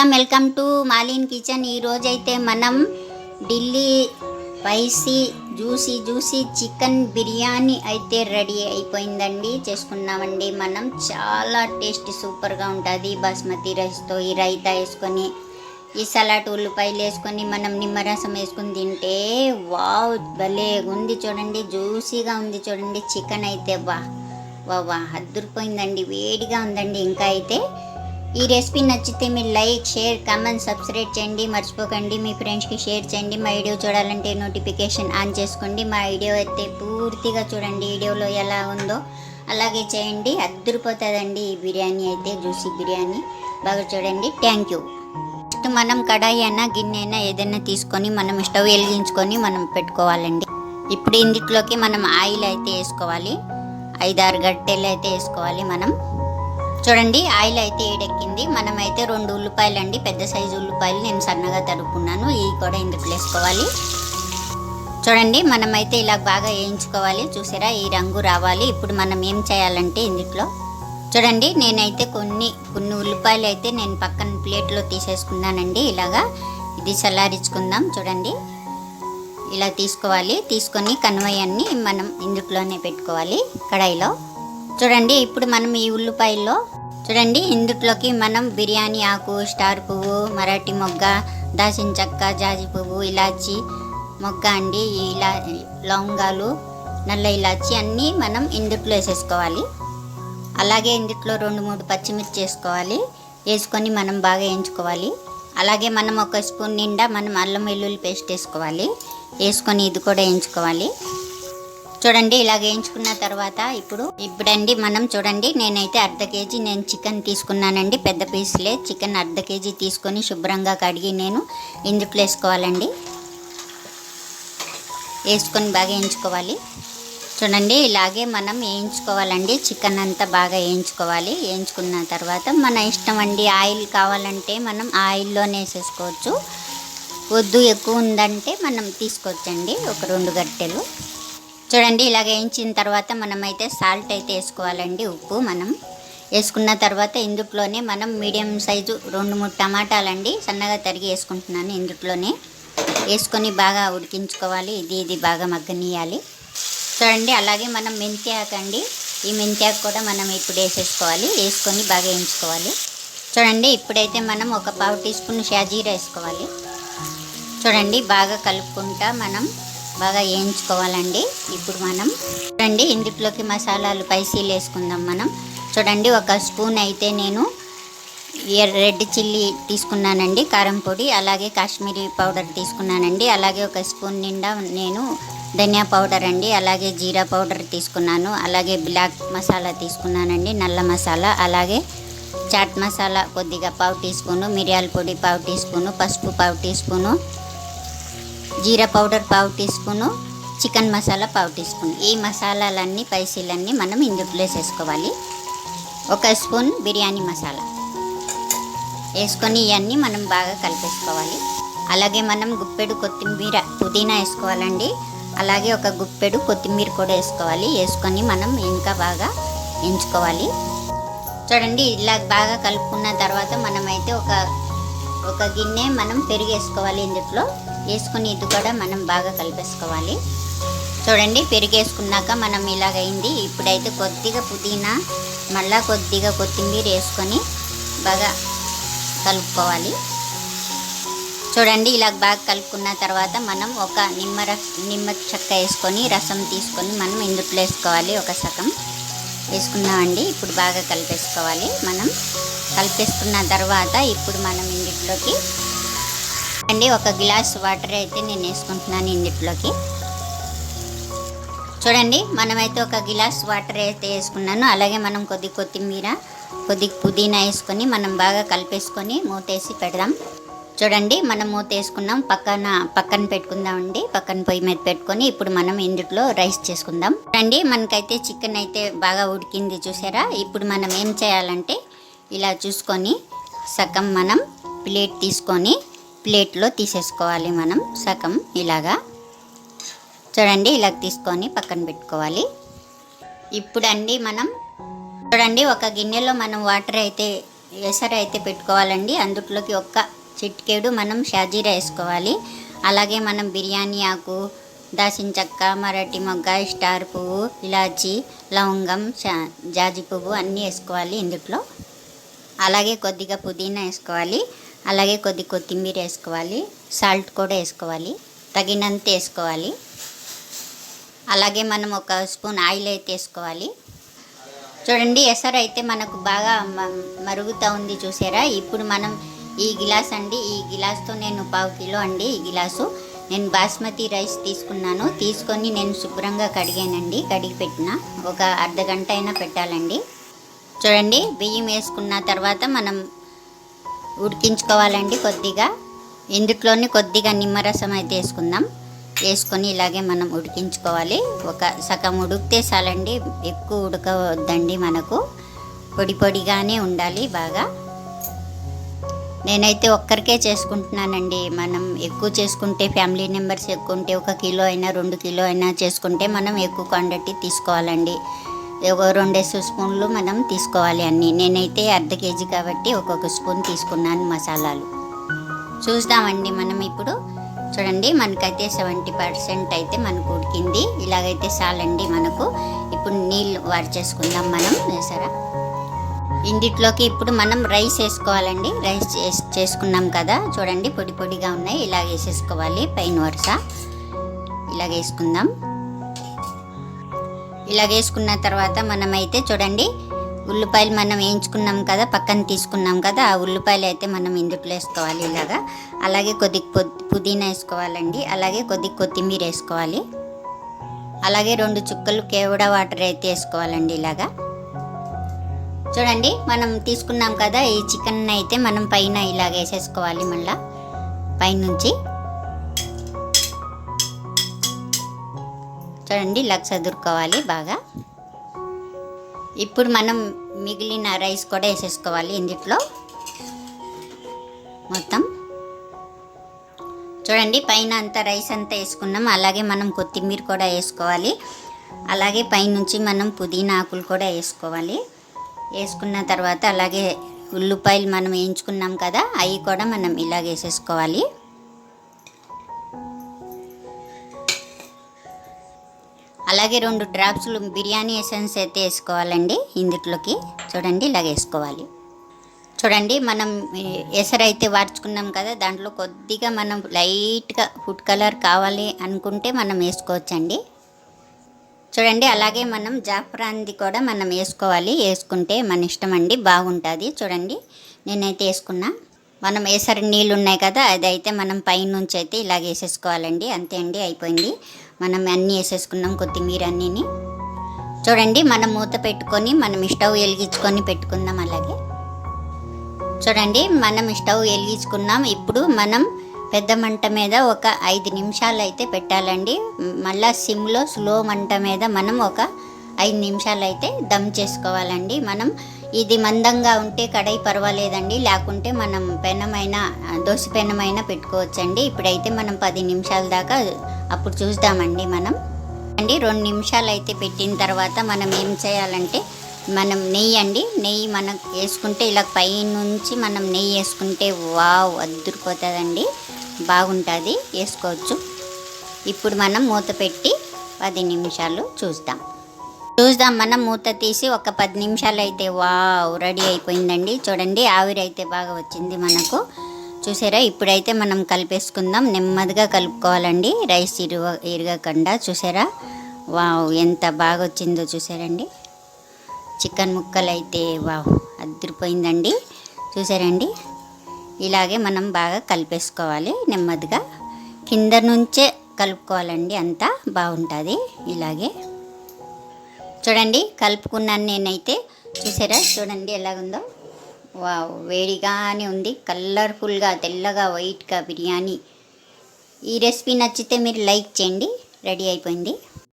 Welcome welcome to Malin kitchen. ఈరోజైతే మనం Delhi spicy juicy juicy chicken biryani అయితే ready అయిపోయిందండి. చేసుకున్నామండి మనం. చాలా టేస్ట్ సూపర్గా ఉంటుంది. బాస్మతి రైస్తో ఈ రైతా వేసుకొని ఈ సలాడ్ ఉల్లిపాయలు వేసుకొని మనం నిమ్మరసం వేసుకొని తింటే వావ్ భలే ఉంది చూడండి. జ్యూసీగా ఉంది చూడండి. చికెన్ అయితే వా వా వా అద్దరిపోయిందండి. వేడిగా ఉందండి. ఇంకా అయితే ఈ రెసిపీ నచ్చితే మీరు లైక్ షేర్ కామెంట్ సబ్స్క్రైబ్ చేయండి. మర్చిపోకండి. మీ ఫ్రెండ్స్కి షేర్ చేయండి. మా వీడియో చూడాలంటే నోటిఫికేషన్ ఆన్ చేసుకోండి. మా వీడియో అయితే పూర్తిగా చూడండి. వీడియోలో ఎలా ఉందో అలాగే చేయండి. అద్దరిపోతుందండి ఈ బిర్యానీ అయితే జ్యూసీ బిర్యానీ. బాగా చూడండి. థ్యాంక్ యూ ఫస్ట్ మనం కడాయి అయినా గిన్నె అయినా ఏదైనా తీసుకొని మనం స్టవ్ వెలిగించుకొని మనం పెట్టుకోవాలండి. ఇప్పుడు ఇందులోకి మనం ఆయిల్ అయితే వేసుకోవాలి. ఐదారు గట్టెలు అయితే వేసుకోవాలి మనం. చూడండి ఆయిల్ అయితే ఏడెక్కింది. మనమైతే రెండు ఉల్లిపాయలు అండి పెద్ద సైజు ఉల్లిపాయలు నేను సన్నగా తరుపుకున్నాను. ఇవి కూడా ఇందుకు వేసుకోవాలి. చూడండి మనమైతే ఇలా బాగా వేయించుకోవాలి. చూసారా ఈ రంగు రావాలి. ఇప్పుడు మనం ఏం చేయాలంటే ఇందులో చూడండి నేనైతే కొన్ని కొన్ని ఉల్లిపాయలు అయితే నేను పక్కన ప్లేట్లో తీసేసుకున్నానండి. ఇలాగా ఇది చల్లారించుకుందాం. చూడండి ఇలా తీసుకోవాలి. తీసుకొని కన్వయన్ని మనం ఇందులోనే పెట్టుకోవాలి కడాయిలో. చూడండి ఇప్పుడు మనం ఈ ఉల్లిపాయల్లో చూడండి ఇందుట్లోకి మనం బిర్యానీ ఆకు స్టార్ పువ్వు మరాఠీ మొగ్గ దాసిన చెక్క జాజి పువ్వు ఇలాచి మొగ్గ అండి ఇలా లవంగాలు నల్ల ఇలాచి అన్నీ మనం ఇందుట్లో వేసేసుకోవాలి. అలాగే ఇందుట్లో రెండు మూడు పచ్చిమిర్చి వేసుకోవాలి. వేసుకొని మనం బాగా వేయించుకోవాలి. అలాగే మనం ఒక స్పూన్ నిండా మనం అల్లం వెల్లుల్లి పేస్ట్ వేసుకోవాలి. వేసుకొని ఇది కూడా వేయించుకోవాలి. చూడండి ఇలా వేయించుకున్న తర్వాత ఇప్పుడు ఇప్పుడండి మనం చూడండి నేనైతే అర్ధ కేజీ నేను చికెన్ తీసుకున్నానండి. పెద్ద పీసులే చికెన్ అర్ధ కేజీ తీసుకొని శుభ్రంగా కడిగి నేను ఇందుట్లో వేసుకోవాలండి. వేసుకొని బాగా వేయించుకోవాలి. చూడండి ఇలాగే మనం వేయించుకోవాలండి. చికెన్ అంతా బాగా వేయించుకోవాలి. వేయించుకున్న తర్వాత మన ఇష్టం అండి ఆయిల్ కావాలంటే మనం ఆయిల్లోనే వేసేసుకోవచ్చు. వద్దు ఎక్కువ ఉందంటే మనం తీసుకోవచ్చండి ఒక రెండు గట్టెలు చూడండి ఇలాగ వేయించిన తర్వాత మనమైతే సాల్ట్ అయితే వేసుకోవాలండి ఉప్పు మనం. వేసుకున్న తర్వాత ఇందుట్లోనే మనం మీడియం సైజు రెండు మూడు టమాటాలండి సన్నగా తరిగి వేసుకుంటున్నాను ఇందుట్లోనే. వేసుకొని బాగా ఉడికించుకోవాలి ఇది ఇది బాగా మగ్గనీయాలి చూడండి అలాగే మనం మెంతాకు అండి ఈ మెంతాకు కూడా మనం ఇప్పుడు వేసేసుకోవాలి వేసుకొని బాగా వేయించుకోవాలి. చూడండి ఇప్పుడైతే మనం ఒక పావు టీ స్పూన్ షాజీరా వేసుకోవాలి. చూడండి బాగా కలుపుకుంటా మనం బాగా వేయించుకోవాలండి. ఇప్పుడు మనం చూడండి ఇందులోకి మసాలాలు పైసీలు వేసుకుందాం మనం. చూడండి ఒక స్పూన్ అయితే నేను రెడ్ చిల్లీ తీసుకున్నానండి కారం పొడి అలాగే కాశ్మీరీ పౌడర్ తీసుకున్నానండి అలాగే ఒక స్పూన్ నిండా నేను ధనియా పౌడర్ అండి అలాగే జీరా పౌడర్ తీసుకున్నాను అలాగే బ్లాక్ మసాలా తీసుకున్నానండి నల్ల మసాలా అలాగే చాట్ మసాలా కొద్దిగా పావు టీ స్పూను మిరియాల పొడి పావు టీ స్పూను పసుపు పావు టీ స్పూను జీరా పౌడర్ పావు టీ స్పూను చికెన్ మసాలా పావు టీ స్పూన్. ఈ మసాలాలన్నీ పైసీలన్నీ మనం ఇందులో వేసేసుకోవాలి. ఒక స్పూన్ బిర్యానీ మసాలా. వేసుకొని ఇవన్నీ మనం బాగా కలిపేసుకోవాలి. అలాగే మనం గుప్పెడు కొత్తిమీర పుదీనా వేసుకోవాలండి. అలాగే ఒక గుప్పెడు కొత్తిమీర కూడా వేసుకోవాలి. వేసుకొని మనం ఇంకా బాగా ఎంచుకోవాలి. చూడండి ఇలా బాగా కలుపుకున్న తర్వాత మనమైతే ఒక ఒక గిన్నె మనం పెరిగేసుకోవాలి ఇందులో. వేసుకుని ఇది కూడా మనం బాగా కలిపేసుకోవాలి. చూడండి పెరుగు వేసుకున్నాక మనం ఇలాగైంది. ఇప్పుడైతే కొద్దిగా పుదీనా మళ్ళా కొద్దిగా కొత్తిమీర వేసుకొని బాగా కలుపుకోవాలి. చూడండి ఇలా బాగా కలుపుకున్న తర్వాత మనం ఒక నిమ్మ రస నిమ్మ చెక్క వేసుకొని రసం తీసుకొని మనం ఇందుట్లో వేసుకోవాలి ఒక సగం. వేసుకున్నామండి ఇప్పుడు బాగా కలిపేసుకోవాలి మనం. కలిపేసుకున్న తర్వాత ఇప్పుడు మనం ఇందుట్లోకి అండి ఒక గ్లాస్ వాటర్ అయితే నేను వేసుకుంటున్నాను ఇందుట్లోకి చూడండి మనమైతే ఒక గ్లాస్ వాటర్ అయితే వేసుకున్నాను. అలాగే మనం కొద్ది కొత్తిమీర కొద్ది పుదీనా వేసుకొని మనం బాగా కలిపేసుకొని మూతేసి పెడదాం. చూడండి మనం మూత వేసుకున్నాం పక్కన పక్కన పెట్టుకుందామండి. పక్కన పొయ్యి మీద పెట్టుకొని ఇప్పుడు మనం ఇందుట్లో రైస్ చేసుకుందాం. చూడండి మనకైతే చికెన్ అయితే బాగా ఉడికింది చూసారా? ఇప్పుడు మనం ఏం చేయాలంటే ఇలా చూసుకొని సగం మనం ప్లేట్ తీసుకొని ప్లేట్లో తీసేసుకోవాలి మనం సగం ఇలాగా. చూడండి ఇలా తీసుకొని పక్కన పెట్టుకోవాలి. ఇప్పుడండి మనం చూడండి ఒక గిన్నెలో మనం వాటర్ అయితే ఎసరు అయితే పెట్టుకోవాలండి. అందుట్లోకి ఒక్క చిటికేడు మనం షాజీరా వేసుకోవాలి. అలాగే మనం బిర్యానీ ఆకు దాసిన చెక్క మరటి మొగ్గ స్టార్ పువ్వు ఇలాచి లవంగం షా- జాజి పువ్వు అన్నీ వేసుకోవాలి ఇందుట్లో. అలాగే కొద్దిగా పుదీనా వేసుకోవాలి. అలాగే కొద్ది కొత్తిమీర వేసుకోవాలి సాల్ట్ కూడా వేసుకోవాలి తగినంత వేసుకోవాలి. అలాగే మనం ఒక స్పూన్ ఆయిల్ అయితే వేసుకోవాలి. చూడండి ఎసరు అయితే మనకు బాగా మ- మరుగుతూ ఉంది చూసారా? ఇప్పుడు మనం ఈ గిలాస్ అండి ఈ గిలాస్తో నేను పావు కిలో అండి ఈ గిలాసు. నేను బాస్మతి రైస్ తీసుకున్నాను. తీసుకొని నేను శుభ్రంగా కడిగానండి. కడిగి పెట్టిన ఒక అర్ధ గంట అయినా పెట్టాలండి. చూడండి బియ్యం వేసుకున్న తర్వాత మనం ఉడికించుకోవాలండి కొద్దిగా. ఇందులోనే కొద్దిగా నిమ్మరసం అయితే వేసుకుందాం. వేసుకొని ఇలాగే మనం ఉడికించుకోవాలి. ఒక సగం ఉడికితే చాలండి ఎక్కువ ఉడకవద్దండి మనకు. పొడి పొడిగానే ఉండాలి బాగా. నేనైతే ఒక్కరికే చేసుకుంటున్నానండి. మనం ఎక్కువ చేసుకుంటే ఫ్యామిలీ మెంబర్స్ ఎక్కువ ఉంటే ఒక కిలో అయినా రెండు కిలో అయినా చేసుకుంటే మనం ఎక్కువ క్వాంటిటీ తీసుకోవాలండి. ఒక రెండేసి స్పూన్లు మనం తీసుకోవాలి అన్నీ. నేనైతే అర్ధ కేజీ కాబట్టి ఒక్కొక్క స్పూన్ తీసుకున్నాను మసాలాలు. చూద్దామండి మనం ఇప్పుడు. చూడండి మనకైతే సెవెంటీ పర్సెంట్ అయితే మనకు ఉడికింది. ఇలాగైతే చాలండి మనకు. ఇప్పుడు నీళ్ళు వాడి చేసుకుందాం మనం. వేసారా ఇందిట్లోకి ఇప్పుడు మనం రైస్ వేసుకోవాలండి. రైస్ చేస్- చేసుకున్నాం కదా. చూడండి పొడి పొడిగా ఉన్నాయి. ఇలా వేసేసుకోవాలి పైన వరుస. ఇలాగ వేసుకుందాం ఇలా వేసుకున్న తర్వాత మనమైతే చూడండి ఉల్లిపాయలు మనం వేయించుకున్నాం కదా పక్కన తీసుకున్నాం కదా ఆ ఉల్లిపాయలు అయితే మనం ఇందుట్లో వేసుకోవాలి ఇలాగా. అలాగే కొద్ది పుదీనా వేసుకోవాలండి అలాగే కొద్ది కొత్తిమీర వేసుకోవాలి. అలాగే రెండు చుక్కలు కేవడ వాటర్ అయితే వేసుకోవాలండి ఇలాగా. చూడండి మనం తీసుకున్నాం కదా ఈ చికెన్ అయితే మనం పైన ఇలాగ వేసేసుకోవాలి మళ్ళీ పైనుంచి. చూడండి ఇలా చదురుకోవాలి బాగా. ఇప్పుడు మనం మిగిలిన రైస్ కూడా వేసేసుకోవాలి ఇందులో మొత్తం. చూడండి పైన అంతా రైస్ అంతా వేసుకున్నాం. అలాగే మనం కొత్తిమీర కూడా వేసుకోవాలి. అలాగే పైనుంచి మనం పుదీనా ఆకులు కూడా వేసుకోవాలి. వేసుకున్న తర్వాత అలాగే ఉల్లిపాయలు మనం వేయించుకున్నాం కదా అవి కూడా మనం ఇలాగ వేసేసుకోవాలి. అలాగే రెండు డ్రాప్స్లు బిర్యానీ ఎసెన్స్ అయితే వేసుకోవాలండి ఇందుట్లోకి. చూడండి ఇలాగ వేసుకోవాలి. చూడండి మనం ఎసరు అయితే వార్చుకున్నాం కదా దాంట్లో కొద్దిగా మనం లైట్గా ఫుడ్ కలర్ కావాలి అనుకుంటే మనం వేసుకోవచ్చండి. చూడండి అలాగే మనం జాఫ్రాన్ది కూడా మనం వేసుకోవాలి. వేసుకుంటే మన ఇష్టం అండి బాగుంటుంది. చూడండి నేనైతే వేసుకున్నా. మనం వేసరి నీళ్ళు ఉన్నాయి కదా అదైతే మనం పైనుంచి అయితే ఇలాగ వేసేసుకోవాలండి. అంతే అండి అయిపోయింది. మనం అన్నీ వేసేసుకున్నాం కొత్తిమీర అన్నీని. చూడండి మనం మూత పెట్టుకొని మనం స్టవ్ వెలిగించుకొని పెట్టుకుందాం అలాగే. చూడండి మనం స్టవ్ వెలిగించుకున్నాం. ఇప్పుడు మనం పెద్ద మంట మీద ఒక ఐదు నిమిషాలు అయితే పెట్టాలండి. మళ్ళా సిమ్లో స్లో మంట మీద మనం ఒక ఐదు నిమిషాలు అయితే దమ్ చేసుకోవాలండి. మనం ఇది మందంగా ఉంటే కడాయి పర్వాలేదండి లేకుంటే మనం పెనమైన దోశ పెనమైన పెట్టుకోవచ్చండి. ఇప్పుడైతే మనం పది నిమిషాల దాకా అప్పుడు చూద్దామండి మనం. అండి రెండు నిమిషాలు అయితే పెట్టిన తర్వాత మనం ఏం చేయాలంటే మనం నెయ్యి అండి నెయ్యి మనం వేసుకుంటే ఇలా పై నుంచి మనం నెయ్యి వేసుకుంటే వావ్ అద్దరిపోతుందండి. బాగుంటుంది వేసుకోవచ్చు. ఇప్పుడు మనం మూత పెట్టి పది నిమిషాలు చూద్దాం చూద్దాం మనం మూత తీసి ఒక పది నిమిషాలు అయితే వావ్ రెడీ అయిపోయిందండి. చూడండి ఆవిరి అయితే బాగా వచ్చింది మనకు. చూసారా ఇప్పుడైతే మనం కలిపేసుకుందాం. నెమ్మదిగా కలుపుకోవాలండి. రైస్ ఇరువ ఇరగకుండా చూసారా? వావ్ ఎంత బాగా వచ్చిందో చూసారండి. చికెన్ ముక్కలు అయితే వావ్ అదిరిపోయిందండి. చూసారండి? ఇలాగే మనం బాగా కలిపేసుకోవాలి నెమ్మదిగా. కింద నుంచే కలుపుకోవాలండి అంతా. బాగుంటుంది ఇలాగే. చూడండి కలుపుకున్నాను నేనైతే. చూసారా? చూడండి ఎలాగుందో. వావ్ వేడిగానే ఉంది. కలర్ఫుల్గా తెల్లగా వైట్గా బిర్యానీ. ఈ రెసిపీ నచ్చితే మీరు లైక్ చేయండి. రెడీ అయిపోయింది.